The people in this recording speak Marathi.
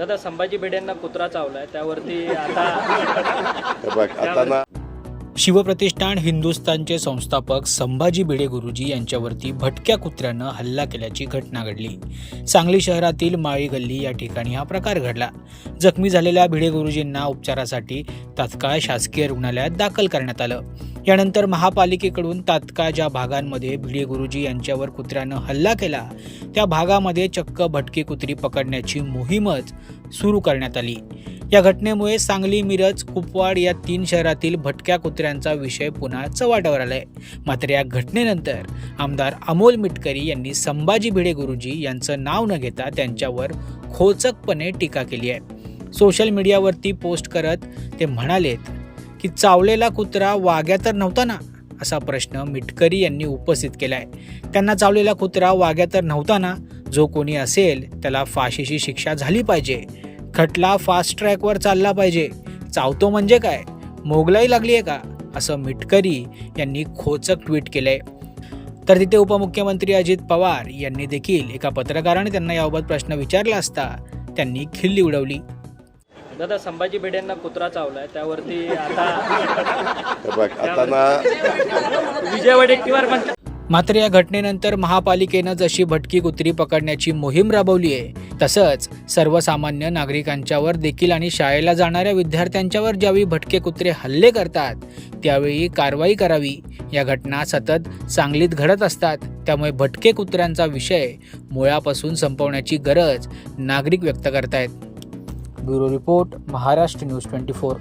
दादा संभाजी भिडेंना कुत्रा चावलाय त्यावरती आता बघ आता ना शिवप्रतिष्ठान हिंदुस्थानचे संस्थापक संभाजी भिडे गुरुजी यांच्यावरती भटक्या कुत्र्यानं हल्ला केल्याची घटना घडली. सांगली शहरातील माळी गल्ली या ठिकाणी हा प्रकार घडला. जखमी झालेल्या भिडे गुरुजींना उपचारासाठी तात्काळ शासकीय रुग्णालयात दाखल करण्यात आलं. यानंतर महापालिकेकडून तात्काळ ज्या भागांमध्ये भिडे गुरुजी यांच्यावर कुत्र्यानं हल्ला केला त्या भागामध्ये चक्क भटकी कुत्री पकडण्याची मोहीमच सुरू करण्यात आली. या घटनेमुळे सांगली मिरज कुपवाड या तीन शहरातील भटक्या कुत्र्यांचा विषय पुन्हा चव्हाट्यावर आलाय. मात्र या घटनेनंतर आमदार अमोल मिटकरी यांनी संभाजी भिडे गुरुजी यांचं नाव न घेता त्यांच्यावर खोचकपणे टीका केली आहे. सोशल मीडियावरती पोस्ट करत ते म्हणालेत की चावलेला कुत्रा वाघ्या तर नव्हता ना असा प्रश्न मिटकरी यांनी उपस्थित केलाय. त्यांना चावलेला कुत्रा वाघ्या तर नव्हता ना जो कोणी असेल त्याला फाशीची शिक्षा झाली पाहिजे. खटला फास्ट ट्रॅकवर चालला पाहिजे. चावतो म्हणजे काय? मोगलाई लागली आहे का? असं मिटकरी यांनी खोचक ट्विट केलंय. तर तिथे उपमुख्यमंत्री अजित पवार यांनी देखील एका पत्रकाराने त्यांना याबाबत प्रश्न विचारला असता त्यांनी खिल्ली उडवली. दादा संभाजी भिडेंना कुत्रा चावलाय त्यावरती आता बघ आता ना विजय वडेट्टीवार म्हणतात मात्र या घटनेनंतर महापालिकेनं जशी भटकी कुत्री पकडण्याची मोहीम राबवली आहे तसंच सर्वसामान्य नागरिकांच्यावर देखील आणि शाळेला जाणाऱ्या विद्यार्थ्यांच्यावर ज्यावेळी भटके कुत्रे हल्ले करतात त्यावेळी कारवाई करावी. या घटना सतत सांगलीत घडत असतात. त्यामुळे भटके कुत्र्यांचा विषय मुळापासून संपवण्याची गरज नागरिक व्यक्त करतायत. Bureau Report Maharashtra News 24